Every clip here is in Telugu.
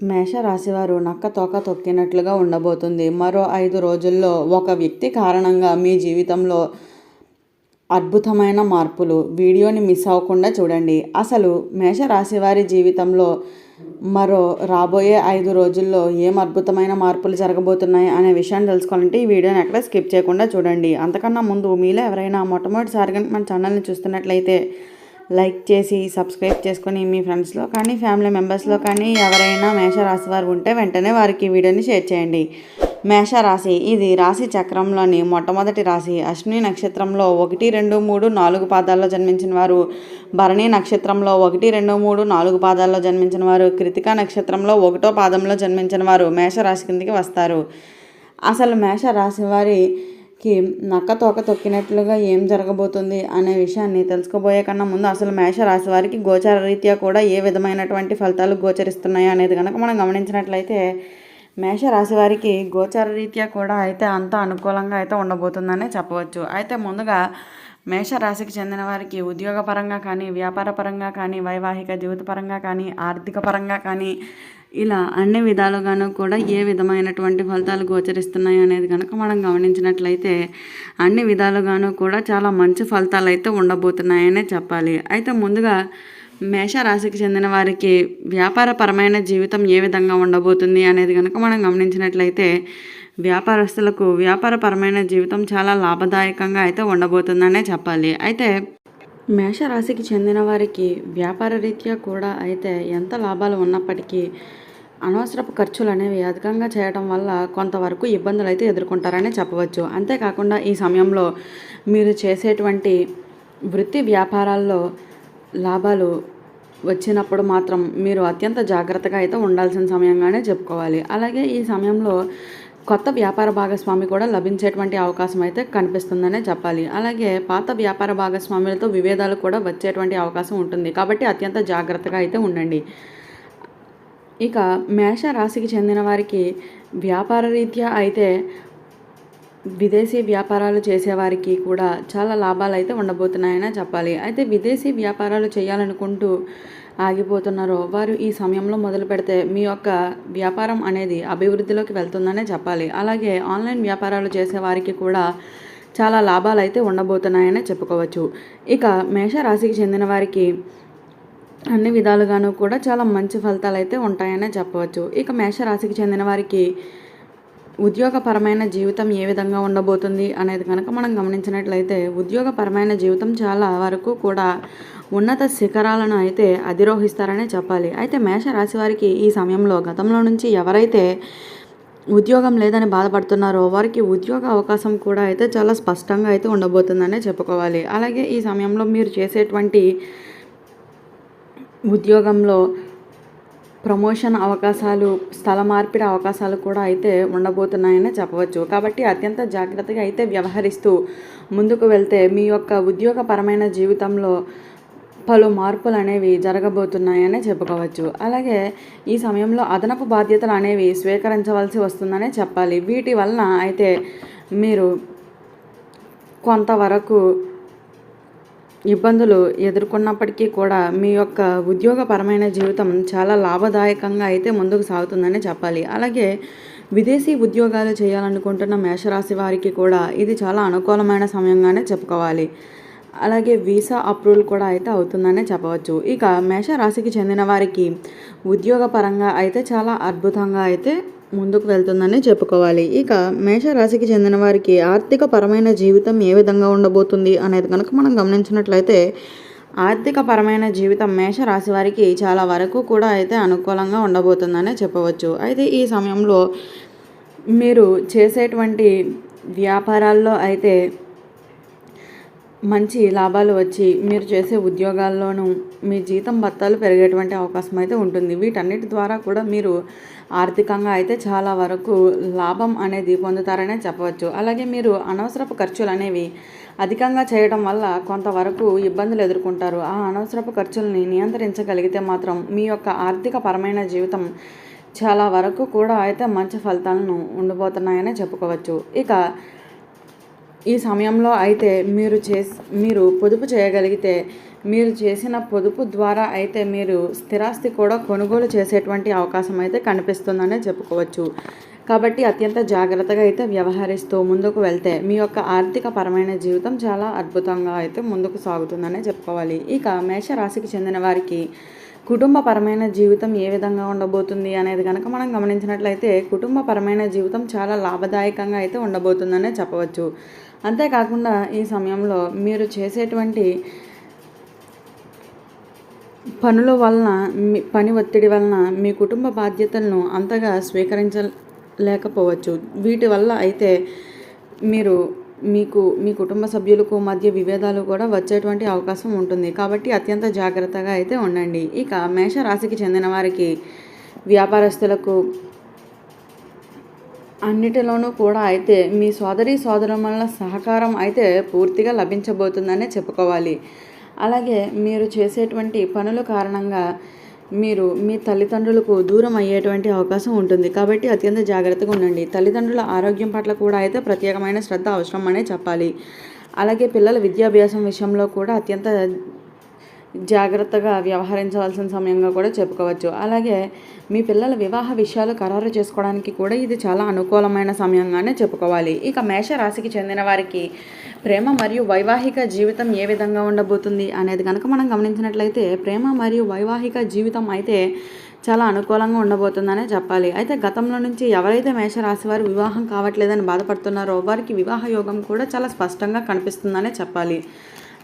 మేషరాశివారు నక్క తోక తొక్కినట్లుగా ఉండబోతుంది. మరో ఐదు రోజుల్లో ఒక వ్యక్తి కారణంగా మీ జీవితంలో అద్భుతమైన మార్పులు. వీడియోని మిస్ అవ్వకుండా చూడండి. అసలు మేషరాశివారి జీవితంలో మరో రాబోయే ఐదు రోజుల్లో ఏం అద్భుతమైన మార్పులు జరగబోతున్నాయి అనే విషయాన్ని తెలుసుకోవాలంటే ఈ వీడియోని ఎక్కడ స్కిప్ చేయకుండా చూడండి. అంతకన్నా ముందు మీలో ఎవరైనా మొట్టమొదటిసారిగా మన ఛానల్ని చూస్తున్నట్లయితే లైక్ చేసి సబ్స్క్రైబ్ చేసుకొని మీ ఫ్రెండ్స్లో కానీ ఫ్యామిలీ మెంబర్స్లో కానీ ఎవరైనా మేషరాశి వారు ఉంటే వెంటనే వారికి వీడియోని షేర్ చేయండి. మేషరాశి ఇది రాశి చక్రంలోని మొట్టమొదటి రాశి. అశ్విని నక్షత్రంలో ఒకటి రెండు మూడు నాలుగు పాదాల్లో జన్మించిన వారు. భరణి నక్షత్రంలో ఒకటి రెండు మూడు నాలుగు పాదాల్లో జన్మించిన వారు. కృతికా నక్షత్రంలో ఒకటో పాదంలో జన్మించిన వారు మేషరాశి కిందికి వస్తారు. అసలు మేషరాశి కి నక్క తోక తొక్కినట్లుగా ఏం జరగబోతుంది అనే విషయాన్ని తెలుసుకోబోయే కన్నా ముందు అసలు మేషరాశి వారికి గోచార రీత్యా కూడా ఏ విధమైనటువంటి ఫలితాలు గోచరిస్తున్నాయి అనేది కనుక మనం గమనించినట్లయితే మేషరాశి వారికి గోచార రీత్యా కూడా అయితే అంత అనుకూలంగా అయితే ఉండబోతుందనే చెప్పవచ్చు. అయితే ముందుగా మేషరాశికి చెందిన వారికి ఉద్యోగపరంగా కానీ వ్యాపార పరంగా కానీ వైవాహిక జీవితపరంగా కానీ ఆర్థిక పరంగా కానీ ఇలా అన్ని విధాలుగాను కూడా ఏ విధమైనటువంటి ఫలితాలు గోచరిస్తున్నాయి అనేది కనుక మనం గమనించినట్లయితే అన్ని విధాలుగాను కూడా చాలా మంచి ఫలితాలు అయితే ఉండబోతున్నాయనే చెప్పాలి. అయితే ముందుగా మేషరాశికి చెందిన వారికి వ్యాపారపరమైన జీవితం ఏ విధంగా ఉండబోతుంది అనేది కనుక మనం గమనించినట్లయితే వ్యాపారస్తులకు వ్యాపారపరమైన జీవితం చాలా లాభదాయకంగా అయితే ఉండబోతుందనే చెప్పాలి. అయితే మేషరాశికి చెందిన వారికి వ్యాపార రీత్యా కూడా అయితే ఎంత లాభాలు ఉన్నప్పటికీ అనవసరపు ఖర్చులు అనేవి అధికంగా చేయడం వల్ల కొంతవరకు ఇబ్బందులు అయితే ఎదుర్కొంటారనే చెప్పవచ్చు. అంతేకాకుండా ఈ సమయంలో మీరు చేసేటువంటి వృత్తి వ్యాపారాల్లో లాభాలు వచ్చినప్పుడు మాత్రం మీరు అత్యంత జాగ్రత్తగా అయితే ఉండాల్సిన సమయంగానే చెప్పుకోవాలి. అలాగే ఈ సమయంలో కొత్త వ్యాపార భాగస్వామి కూడా లభించేటువంటి అవకాశం అయితే కనిపిస్తుందనే చెప్పాలి. అలాగే పాత వ్యాపార భాగస్వాములతో విభేదాలు కూడా వచ్చేటువంటి అవకాశం ఉంటుంది. కాబట్టి అత్యంత జాగ్రత్తగా అయితే ఉండండి. ఇక మేష రాశికి చెందిన వారికి వ్యాపార రీత్యా అయితే విదేశీ వ్యాపారాలు చేసేవారికి కూడా చాలా లాభాలు అయితే ఉండబోతున్నాయనే చెప్పాలి. అయితే విదేశీ వ్యాపారాలు చేయాలనుకుంటూ ఆగిపోతున్నారో. వారు ఈ సమయంలో మొదలు పెడితే మీ యొక్క వ్యాపారం అనేది అభివృద్ధిలోకి వెళ్తుందనే చెప్పాలి. అలాగే ఆన్లైన్ వ్యాపారాలు చేసే వారికి కూడా చాలా లాభాలు అయితే ఉండబోతున్నాయని చెప్పుకోవచ్చు. ఇక మేషరాశికి చెందిన వారికి అన్ని విధాలుగాను కూడా చాలా మంచి ఫలితాలు అయితే ఉంటాయనే చెప్పవచ్చు. ఇక మేషరాశికి చెందిన వారికి ఉద్యోగపరమైన జీవితం ఏ విధంగా ఉండబోతుంది అనేది కనుక మనం గమనించినట్లయితే ఉద్యోగపరమైన జీవితం చాలా వరకు కూడా ఉన్నత శిఖరాలను అయితే అధిరోహిస్తారనే చెప్పాలి. అయితే మేషరాశి వారికి ఈ సమయంలో గతంలో నుంచి ఎవరైతే ఉద్యోగం లేదని బాధపడుతున్నారో వారికి ఉద్యోగ అవకాశం కూడా అయితే చాలా స్పష్టంగా అయితే ఉండబోతుందనే చెప్పుకోవాలి. అలాగే ఈ సమయంలో మీరు చేసేటువంటి ఉద్యోగంలో ప్రమోషన్ అవకాశాలు స్థల మార్పిడి అవకాశాలు కూడా అయితే ఉండబోతున్నాయని చెప్పవచ్చు. కాబట్టి అత్యంత జాగ్రత్తగా అయితే వ్యవహరిస్తూ ముందుకు వెళ్తే మీ యొక్క ఉద్యోగపరమైన జీవితంలో పలు మార్పులు అనేవి జరగబోతున్నాయనే చెప్పుకోవచ్చు. అలాగే ఈ సమయంలో అదనపు బాధ్యతలు అనేవి స్వీకరించవలసి వస్తుందనే చెప్పాలి. వీటి వలన అయితే మీరు కొంతవరకు ఇబ్బందులు ఎదుర్కొన్నప్పటికీ కూడా మీ యొక్క ఉద్యోగపరమైన జీవితం చాలా లాభదాయకంగా అయితే ముందుకు సాగుతుందని చెప్పాలి. అలాగే విదేశీ ఉద్యోగాలు చేయాలనుకుంటున్న మేషరాశి వారికి కూడా ఇది చాలా అనుకూలమైన సమయంగానే చెప్పుకోవాలి. అలాగే వీసా అప్రూవల్ కూడా అయితే అవుతుందనే చెప్పవచ్చు. ఇక మేషరాశికి చెందిన వారికి ఉద్యోగపరంగా అయితే చాలా అద్భుతంగా అయితే ముందుకు వెళ్తుందని చెప్పుకోవాలి. ఇక మేషరాశికి చెందిన వారికి ఆర్థిక పరమైన జీవితం ఏ విధంగా ఉండబోతుంది అనేది కనుక మనం గమనించినట్లయితే ఆర్థిక పరమైన జీవితం మేషరాశి వారికి చాలా వరకు కూడా అయితే అనుకూలంగా ఉండబోతుందనే చెప్పవచ్చు. అయితే ఈ సమయంలో మీరు చేసేటువంటి వ్యాపారాల్లో అయితే మంచి లాభాలు వచ్చి మీరు చేసే ఉద్యోగాల్లోనూ మీ జీతం బత్తాలు పెరిగేటువంటి అవకాశం అయితే ఉంటుంది. వీటన్నిటి ద్వారా కూడా మీరు ఆర్థికంగా అయితే చాలా వరకు లాభం అనేది పొందుతారనే చెప్పవచ్చు. అలాగే మీరు అనవసరపు ఖర్చులు అనేవి అధికంగా చేయడం వల్ల కొంతవరకు ఇబ్బందులు ఎదుర్కొంటారు. ఆ అనవసరపు ఖర్చుల్ని నియంత్రించగలిగితే మాత్రం మీ యొక్క ఆర్థిక పరమైన జీవితం చాలా వరకు కూడా అయితే మంచి ఫలితాలను ఉండబోతున్నాయనే చెప్పుకోవచ్చు. ఇక ఈ సమయంలో అయితే మీరు చేసి మీరు పొదుపు చేయగలిగితే మీరు చేసిన పొదుపు ద్వారా అయితే మీరు స్థిరాస్తి కూడా కొనుగోలు చేసేటువంటి అవకాశం అయితే కనిపిస్తుందనే చెప్పుకోవచ్చు. కాబట్టి అత్యంత జాగ్రత్తగా అయితే వ్యవహరిస్తూ ముందుకు వెళ్తే మీ యొక్క ఆర్థిక పరమైన జీవితం చాలా అద్భుతంగా అయితే ముందుకు సాగుతుందనే చెప్పుకోవాలి. ఇక మేషరాశికి చెందిన వారికి కుటుంబపరమైన జీవితం ఏ విధంగా ఉండబోతుంది అనేది కనుక మనం గమనించినట్లయితే కుటుంబపరమైన జీవితం చాలా లాభదాయకంగా అయితే ఉండబోతుందనే చెప్పవచ్చు. అంతేకాకుండా ఈ సమయంలో మీరు చేసేటువంటి పనుల వలన మీ పని ఒత్తిడి వలన మీ కుటుంబ బాధ్యతలను అంతగా స్వీకరించలేకపోవచ్చు. వీటి వల్ల అయితే మీరు మీకు మీ కుటుంబ సభ్యులకు మధ్య విభేదాలు కూడా వచ్చేటువంటి అవకాశం ఉంటుంది. కాబట్టి అత్యంత జాగ్రత్తగా అయితే ఉండండి. ఇక మేషరాశికి చెందిన వారికి వ్యాపారస్తులకు అన్నిటిలోనూ కూడా అయితే మీ సోదరి సోదరుల సహకారం అయితే పూర్తిగా లభించబోతుందనే చెప్పుకోవాలి. అలాగే మీరు చేసేటువంటి పనుల కారణంగా మీరు మీ తల్లిదండ్రులకు దూరం అయ్యేటువంటి అవకాశం ఉంటుంది. కాబట్టి అత్యంత జాగ్రత్తగా ఉండండి. తల్లిదండ్రుల ఆరోగ్యం పట్ల కూడా అయితే ప్రత్యేకమైన శ్రద్ధ అవసరం అనే చెప్పాలి. అలాగే పిల్లల విద్యాభ్యాసం విషయంలో కూడా అత్యంత జాగ్రత్తగా వ్యవహరించవలసిన సమయంగా కూడా చెప్పుకోవచ్చు. అలాగే మీ పిల్లల వివాహ విషయాలు ఖరారు చేసుకోవడానికి కూడా ఇది చాలా అనుకూలమైన సమయంగానే చెప్పుకోవాలి. ఇక మేష రాశికి చెందిన వారికి ప్రేమ మరియు వైవాహిక జీవితం ఏ విధంగా ఉండబోతుంది అనేది కనుక మనం గమనించినట్లయితే ప్రేమ మరియు వైవాహిక జీవితం అయితే చాలా అనుకూలంగా ఉండబోతుందనే చెప్పాలి. అయితే గతంలో నుంచి ఎవరైతే మేషరాశి వారు వివాహం కావట్లేదని బాధపడుతున్నారో వారికి వివాహ యోగం కూడా చాలా స్పష్టంగా కనిపిస్తుందనే చెప్పాలి.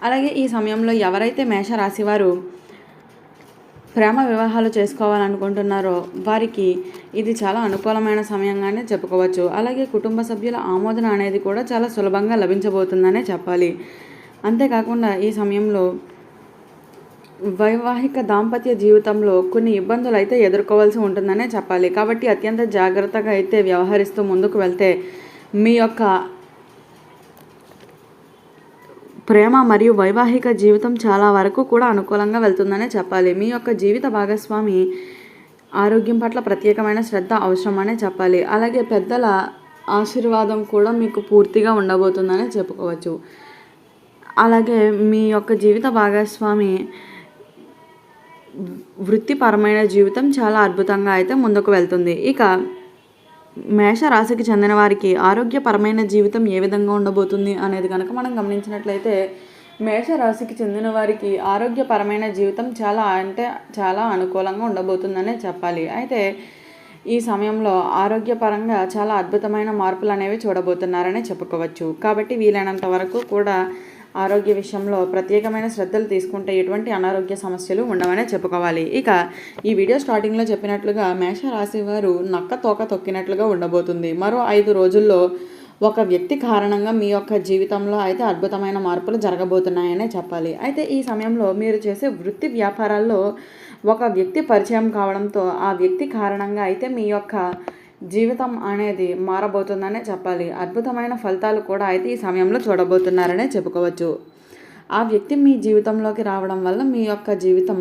అలాగే ఈ సమయంలో ఎవరైతే మేషరాశి వారు ప్రేమ వివాహాలు చేసుకోవాలనుకుంటున్నారో వారికి ఇది చాలా అనుకూలమైన సమయంగానే చెప్పుకోవచ్చు. అలాగే కుటుంబ సభ్యుల ఆమోదన అనేది కూడా చాలా సులభంగా లభించబోతుందనే చెప్పాలి. అంతేకాకుండా ఈ సమయంలో వైవాహిక దాంపత్య జీవితంలో కొన్ని ఇబ్బందులు అయితే ఎదుర్కోవాల్సి ఉంటుందనే చెప్పాలి. కాబట్టి అత్యంత జాగ్రత్తగా అయితే వ్యవహరిస్తూ ముందుకు వెళ్తే మీ యొక్క ప్రేమ మరియు వైవాహిక జీవితం చాలా వరకు కూడా అనుకూలంగా వెళ్తుందనే చెప్పాలి. మీ యొక్క జీవిత భాగస్వామి ఆరోగ్యం పట్ల ప్రత్యేకమైన శ్రద్ధ అవసరమనే చెప్పాలి. అలాగే పెద్దల ఆశీర్వాదం కూడా మీకు పూర్తిగా ఉండబోతుందనే చెప్పుకోవచ్చు. అలాగే మీ యొక్క జీవిత భాగస్వామి వృత్తిపరమైన జీవితం చాలా అద్భుతంగా అయితే ముందుకు వెళ్తుంది. ఇక మేషరాశికి చెందిన వారికి ఆరోగ్యపరమైన జీవితం ఏ విధంగా ఉండబోతుంది అనేది కనుక మనం గమనించినట్లయితే మేషరాశికి చెందిన వారికి ఆరోగ్యపరమైన జీవితం చాలా అంటే చాలా అనుకూలంగా ఉండబోతుందనే చెప్పాలి. అయితే ఈ సమయంలో ఆరోగ్యపరంగా చాలా అద్భుతమైన మార్పులు అనేవి చూడబోతున్నారనే చెప్పుకోవచ్చు. కాబట్టి వీలైనంత వరకు కూడా ఆరోగ్య విషయంలో ప్రత్యేకమైన శ్రద్ధలు తీసుకుంటే ఎటువంటి అనారోగ్య సమస్యలు ఉండవనే చెప్పుకోవాలి. ఇక ఈ వీడియో స్టార్టింగ్లో చెప్పినట్లుగా మేషరాశి వారు నక్క తోక తొక్కినట్లుగా ఉండబోతుంది. మరో ఐదు రోజుల్లో ఒక వ్యక్తి కారణంగా మీ యొక్క జీవితంలో అయితే అద్భుతమైన మార్పులు జరగబోతున్నాయనే చెప్పాలి. అయితే ఈ సమయంలో మీరు చేసే వృత్తి వ్యాపారాల్లో ఒక వ్యక్తి పరిచయం కావడంతో ఆ వ్యక్తి కారణంగా అయితే మీ యొక్క జీవితం అనేది మారబోతుందనే చెప్పాలి. అద్భుతమైన ఫలితాలు కూడా అయితే ఈ సమయంలో చూడబోతున్నారనే చెప్పుకోవచ్చు. ఆ వ్యక్తి మీ జీవితంలోకి రావడం వల్ల మీ యొక్క జీవితం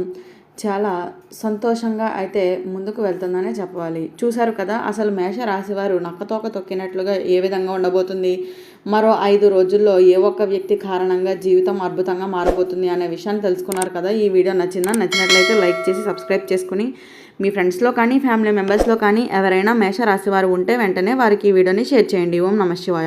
చాలా సంతోషంగా అయితే ముందుకు వెళ్తుందనే చెప్పాలి. చూశారు కదా అసలు మేష రాశి వారు నక్కతోక తొక్కినట్లుగా ఏ విధంగా ఉండబోతుంది? మరో ఐదు రోజుల్లో ఏ ఒక్క వ్యక్తి కారణంగా జీవితం అద్భుతంగా మారబోతుంది అనే విషయాన్ని తెలుసుకున్నారు కదా? ఈ వీడియో నచ్చిందా? నచ్చినట్లయితే లైక్ చేసి సబ్స్క్రైబ్ చేసుకుని మీ ఫ్రెండ్స్లో కానీ ఫ్యామిలీ మెంబర్స్లో కానీ ఎవరైనా మేషరాశి వారు ఉంటే వెంటనే వారికి ఈ వీడియోని షేర్ చేయండి. ఓం నమ శివాయ.